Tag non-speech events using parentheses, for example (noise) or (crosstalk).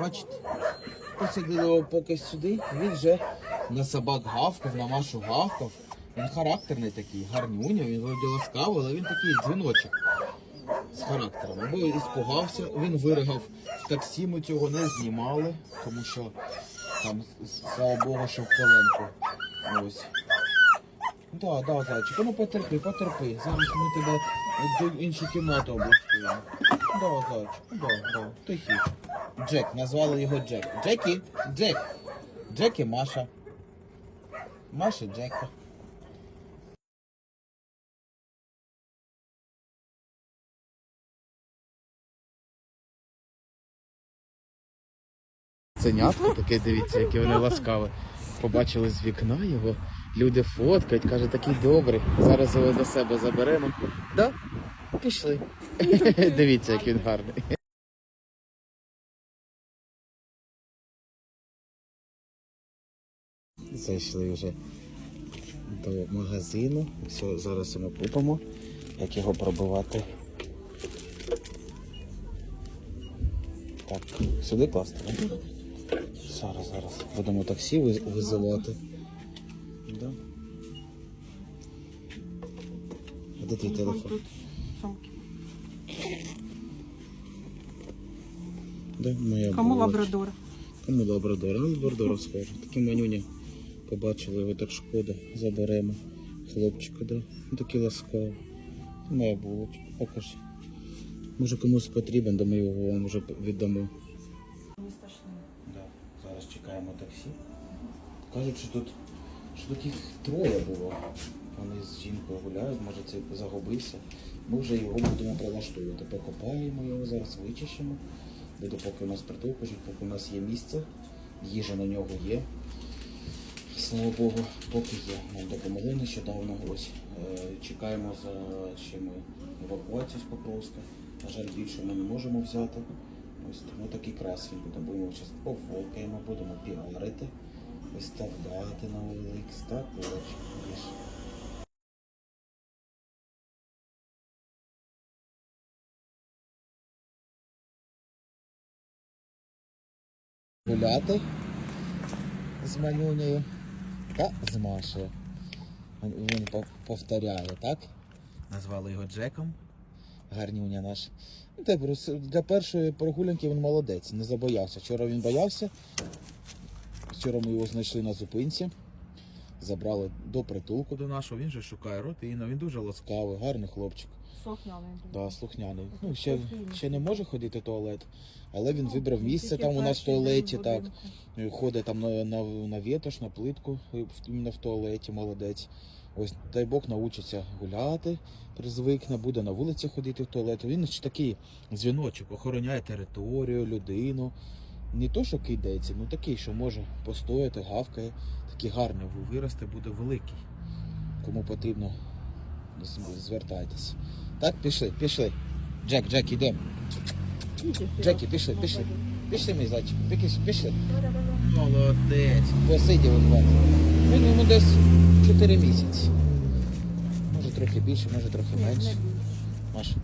Бачите? Посадили його поки сюди, він вже на собак гавкав, на Машу гавкав. Він характерний такий, гарнюня, він вроді ласкавий, але він такий дзвіночок з характером. Або іспугався, він виригав в таксі, ми цього не знімали, тому що там, слава Богу, що в коленку. Ось. Да, да, зайчик, ну потерпи, потерпи. Зараз ми тебе в іншу кімнату облаштуємо. Да, зайчик, да, да, тихий. Джек, назвали його Джек. Джекі, Джек. Джекі Маша. Маша Джека. Ценятко таке, дивіться, яке вони ласкаве. Побачили з вікна його. Люди фоткають, каже, такий добрий. Зараз його до себе заберемо. Да? Пішли. (laughs) Дивіться, як він гарний. Зайшли вже до магазину. Все, зараз ми купимо, як його пробивати. Так, сюди класти. да? Зараз, зараз. Будемо таксі визивати. Да. А де твій телефон? Сумки. Да, моя Кому була. лабрадор? Кому лабрадор? Ну, лабрадора схоже. Такі манюня. Побачили його, так шкода. Заберемо. Хлопчика, да. Ну такий ласкавий. Моя булочка. Покажи. Може комусь потрібен, то ми його вам вже віддамо. Да. Зараз чекаємо таксі. Кажуть, що тут, що тут їх троє було. Вони з жінкою може це загубився. Ми вже його будемо прилаштовувати. Покопаємо його, зараз вичищимо. Буде поки у нас притулку поки у нас є місце, їжа на нього є. Слава Богу, поки є. Нам допомогли нещодавно. Ось е, чекаємо за ще ми евакуацію з Покровська. На жаль, більше ми не можемо взяти. Ось тому такий крас він буде. Будемо зараз пофоткаємо, будемо піарити, виставляти на OLX. Так, Гуляти з малюнею та з Машею. Він повторяє, так? Назвали його Джеком. Гарнюня наш. Ну, Для першої прогулянки він молодець, не забоявся. Вчора він боявся. Вчора ми його знайшли на зупинці. Забрали до притулку до нашого. Він же шукає родину. Він дуже ласкавий, гарний хлопчик. Сохняний. Да, слухняний. Ну, ще, ще не може ходити в туалет, але він вибрав місце там у нас в туалеті, так. Ходить там на, на, на вітош, на плитку, іменно в туалеті, молодець. Ось, дай Бог навчиться гуляти, призвикне, буде на вулиці ходити в туалет. Він ж такий дзвіночок, охороняє територію, людину. Не то, що кидається, ну такий, що може постояти, гавкає. Такий гарний виросте, буде великий. Кому потрібно, з- звертайтесь. Так, пішли, пішли. Джек, Джек, йдемо. Джекі, пішли, пішли. Пішли, мій зайчик, пішли, пішли. Молодець. Посидів у вас. Він йому десь 4 місяці. Може трохи більше, може трохи менше. Маша.